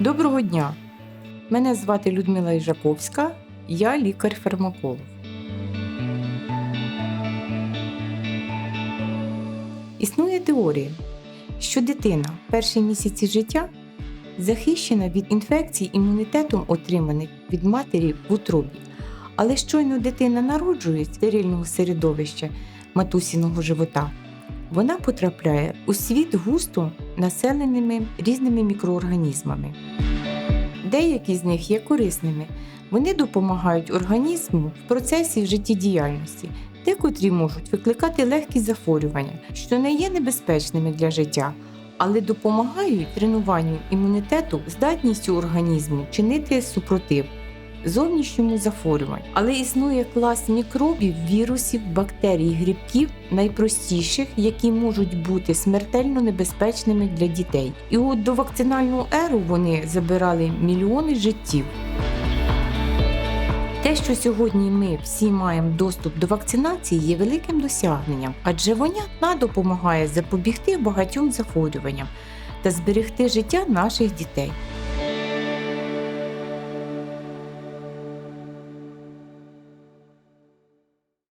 Доброго дня! Мене звати Людмила Іжаковська, я лікар-фармаколог. Існує теорія, що дитина в перші місяці життя захищена від інфекцій імунітетом, отриманих від матері в утробі. Але щойно дитина народжується стерильного середовища матусіного живота, вона потрапляє у світ густо населеними різними мікроорганізмами. Деякі з них є корисними. Вони допомагають організму в процесі життєдіяльності, декотрі можуть викликати легкі захворювання, що не є небезпечними для життя, але допомагають тренуванню імунітету здатністю організму чинити супротив зовнішньому захворюванню. Але існує клас мікробів, вірусів, бактерій, грибків, найпростіших, які можуть бути смертельно небезпечними для дітей. І от до вакцинальну еру вони забирали мільйони життів. Те, що сьогодні ми всі маємо доступ до вакцинації, є великим досягненням, адже вона допомагає запобігти багатьом захворюванням та зберегти життя наших дітей.